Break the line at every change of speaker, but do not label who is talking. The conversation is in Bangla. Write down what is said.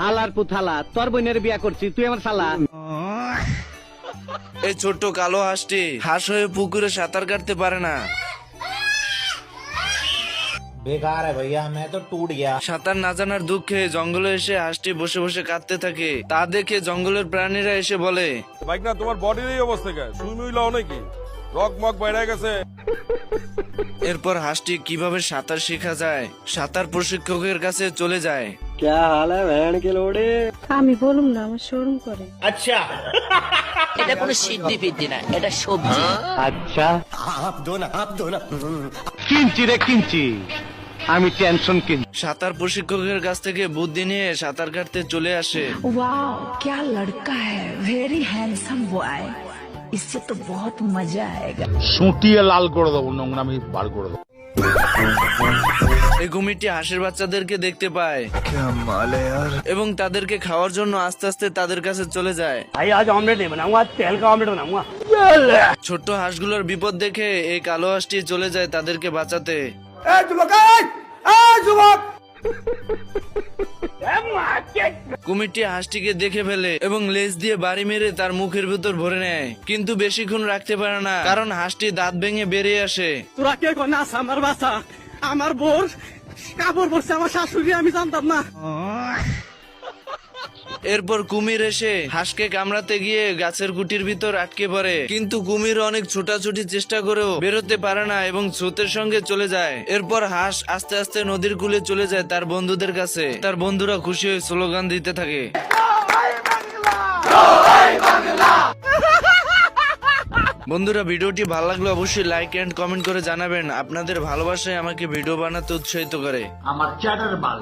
হালার পুথালা তোর বোনের বিয়া করছি তুই আমার শালা।
এই ছোট্ট কালো হাসটি হাঁস হয়ে পুকুরে সাঁতার কাটতে পারে না।
বেকার ভাইয়া তো টুট গিয়া।
সাঁতার না জানার দুঃখে জঙ্গলে এসে হাঁসটি বসে বসে কাঁদতে থাকে। তা দেখে জঙ্গলের প্রাণীরা এসে বলে
ভাইকনা তোমার বডির এই অবস্থা কে সুইমিং লাও নাকি? রক মক বাইরে গেছে
এরপর হাঁসটি কিভাবে সাঁতার শেখা যায় সাঁতার প্রশিক্ষকের কাছে চলে যায়
আমি বলুম না আমার শোরুম করে
এটা কোনো সিদ্ধি ফিদ্ধি না এটা সবজি
আচ্ছা কিনছি রে কিনছি আমি টেনশন কিনছি
সাঁতার প্রশিক্ষকের কাছ থেকে বুদ্ধি নিয়ে সাঁতার কাটতে চলে আসে
वाह क्या लड़का है वेरी हैंडसम बॉय इससे तो बहुत मजा आएगा।
সুটিয়ে লাল করে দেবো নোংরামি বার করে দেবো।
এই কুমিরটি হাঁসের বাচ্চাদেরকে দেখতে পায়। এবং তাদেরকে খাওয়ার জন্য আস্তে আস্তে তাদের কাছে চলে যায়।
भाई आज ऑमलेट नहीं बनाऊंगा आज तेल का ऑमलेट
ছোট্ট হাঁসগুলোর বিপদ দেখে এই কালো হাঁসটি চলে যায় তাদেরকে বাঁচাতে। কুমিরটি হাঁসটিকে দেখে ফেলে এবং লেজ দিয়ে বাড়ি মেরে তার মুখের ভেতর ভরে নেয়। কিন্তু বেশিক্ষণ রাখতে পারে না কারণ হাঁসটি দাঁত ভেঙে বেরিয়ে আসে।
তোরা কে কন্যা আমার বাসা আমার বোর কাপড় পরছে আমার শাশুড়ি আমি জানতাম না।
এরপর কুমির এসে হাঁসকে কামড়াতে গিয়ে গাছের কুটির ভিতর আটকে পড়ে। কিন্তু কুমির অনেক ছোটাছুটি চেষ্টা করেও বেরোতে পারে না এবং স্রোতের সঙ্গে চলে যায়। এরপর হাঁস আস্তে আস্তে নদীর কূলে চলে যায় তার বন্ধুদের কাছে। তার বন্ধুরা খুশি হয়ে স্লোগান দিতে থাকে। বন্ধুরা, ভিডিওটি ভালো লাগলে অবশ্যই লাইক এন্ড কমেন্ট করে জানাবেন। আপনাদের ভালোবাসায় আমাকে ভিডিও বানাতে উৎসাহিত করে।
আমার চ্যাটার বাল